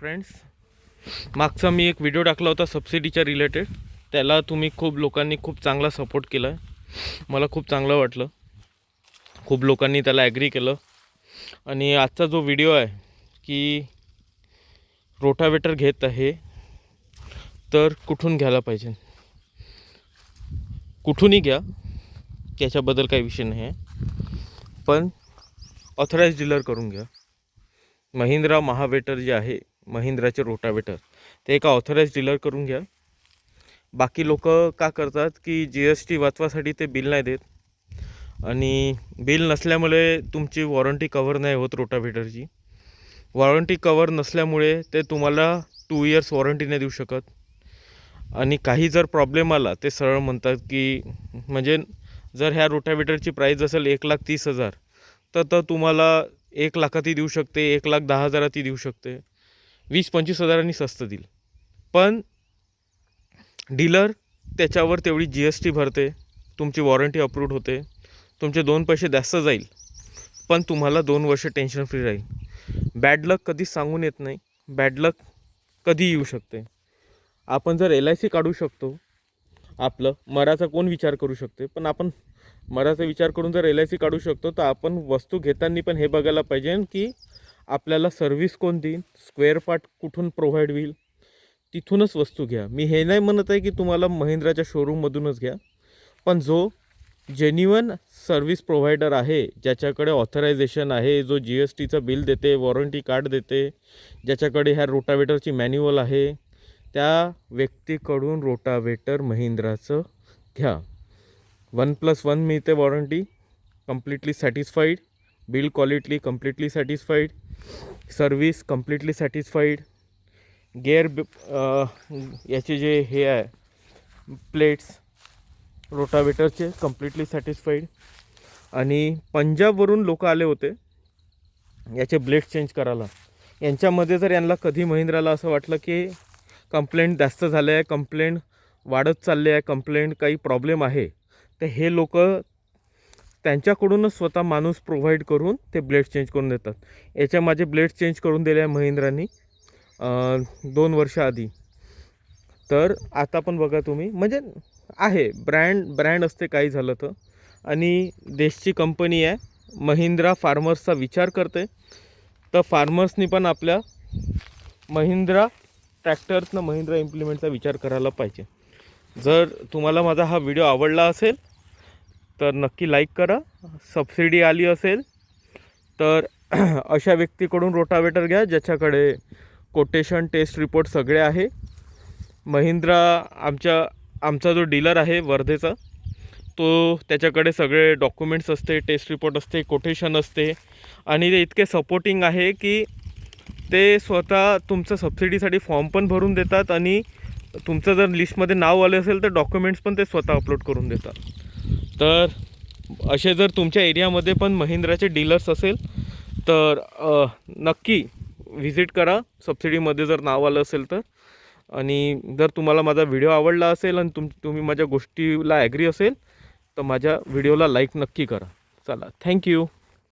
Friends मागचा मी एक video टाकला होता सबसिडीच्या रिलेटेड त्याला तुम्ही खूप लोकांनी खूप चांगला सपोर्ट केला आहे मला खूप चांगलं वाटलं. खूप लोकांनी त्याला ॲग्री केलं. आणि आजचा जो व्हिडिओ आहे की रोटावेटर घेत आहे तर कुठून घ्यायला पाहिजे? कुठूनही घ्या. त्याच्याबद्दल काही विषय नाही आहे. पण ऑथराईज डीलर करून घ्या. महिंद्रा महावेटर जे आहे महिंद्राचे रोटावेटर. ते एका ऑथराईज डीलर करून घ्या. बाकी लोक का करतात की जी एस टी वाचवासाठी ते बिल नाही देत. आणि बिल नसल्यामुळे तुमची वॉरंटी कवर नाही होत रोटावेटरची. वॉरंटी कवर नसल्यामुळे ते तुम्हाला टू इयर्स वॉरंटी नाही देऊ शकत. आणि काही जर प्रॉब्लेम आला ते सरळ म्हणतात की म्हणजे जर ह्या रोटावेटरची प्राईस असेल एक लाख तीस हजार तर तर तुम्हाला एक लाखातही देऊ शकते एक लाख दहा हजारातही देऊ शकते. वीस पंचवीस हजारांनी स्वस्त देईल. पण डीलर त्याच्यावर तेवढी जी एस टी भरते तुमची वॉरंटी अप्रूव्ड होते तुमचे दोन पैसे जास्त जाईल पण तुम्हाला दोन वर्ष टेन्शन फ्री राहील. बॅड लक कधीच सांगून येत नाही बॅड लक कधी येऊ शकते. आपण जर एल आय सी काढू शकतो आपलं मराचा कोण विचार करू शकते? पण आपण मराचा विचार करून जर एल आय सी काढू शकतो तर आपण वस्तू घेताना पण हे बघायला पाहिजे की आपल्याला सर्व्हिस कोण देईल स्क्वेअर पार्ट कुठून प्रोव्हाइड होईल? तिथूनच वस्तू घ्या. मी हे नाही म्हणत आहे की तुम्हाला महिंद्राच्या शोरूममधूनच घ्या. पण जो जेन्युअन सर्व्हिस प्रोव्हायडर आहे ज्याच्याकडे ऑथरायझेशन आहे जो जी एस टीचं बिल देते वॉरंटी कार्ड देते ज्याच्याकडे ह्या रोटावेटरची मॅन्युअल आहे त्या व्यक्तीकडून रोटावेटर महिंद्राचं घ्या. वन प्लस वन मिळते warranty completely satisfied bill quality completely satisfied service completely satisfied. Gear याचे जे हे आहे प्लेट्स रोटावेटरचे कम्प्लिटली सॅटिस्फाईड. आणि पंजाबवरून लोक आले होते याचे ब्लेड चेंज करायला. यांच्यामध्ये जर यांना कधी महिंद्राला असं वाटलं की कंप्लेंट जास्त झाले आहे कंप्लेंट वाढत चालले आहे कंप्लेंट काही प्रॉब्लेम आहे तर हे लोक त्यांच्याकडूनच स्वतः माणूस प्रोव्हाइड करून ते ब्लेड चेंज करून देतात. याच्या माझे ब्लेड चेंज करून दिले आहे महिंद्रानी दोन वर्ष आधी. तर आता पण बघा तुम्ही म्हणजे आहे ब्रँड ब्रँड असते काही झालं तर. आणि देशची कंपनी आहे महिंद्रा फार्मर्सचा विचार करते. तर फार्मर्सनी पण आपल्या महिंद्रा ट्रॅक्टर्सनं महिंद्रा इम्प्लिमेंटचा विचार करायला पाहिजे. जर तुम्हाला माझा हा व्हिडिओ आवडला असेल तर नक्की लाईक करा. सबसिडी आली असेल तर अशा व्यक्तीकडून रोटावेटर घ्या ज्याच्याकडे कोटेशन टेस्ट रिपोर्ट सगळे आहे. महिंद्रा आमच्या आमचा जो डीलर आहे वर्धेचा तो त्याच्याकडे सगळे डॉक्युमेंट्स असते टेस्ट रिपोर्ट असते कोटेशन असते. आणि ते इतके सपोर्टिंग आहे की ते स्वतः तुमचं सबसिडीसाठी फॉर्म पण भरून देतात आणि तुमचं जर लिस्टमध्ये नाव आलं असेल तर डॉक्युमेंट्स पण ते स्वतः अपलोड करून देतात. तर असे जर तुमच्या एरियामध्ये पण महिंद्राचे डीलर्स असेल तर नक्की व्हिजिट करा. सबसिडीमध्ये जर नाव आलं असेल तर. आणि जर तुम्हाला माझा व्हिडिओ आवडला असेल आणि तुम तुम्ही माझ्या गोष्टीला ॲग्री असेल तर माझ्या व्हिडिओला लाईक नक्की करा. चला थँक्यू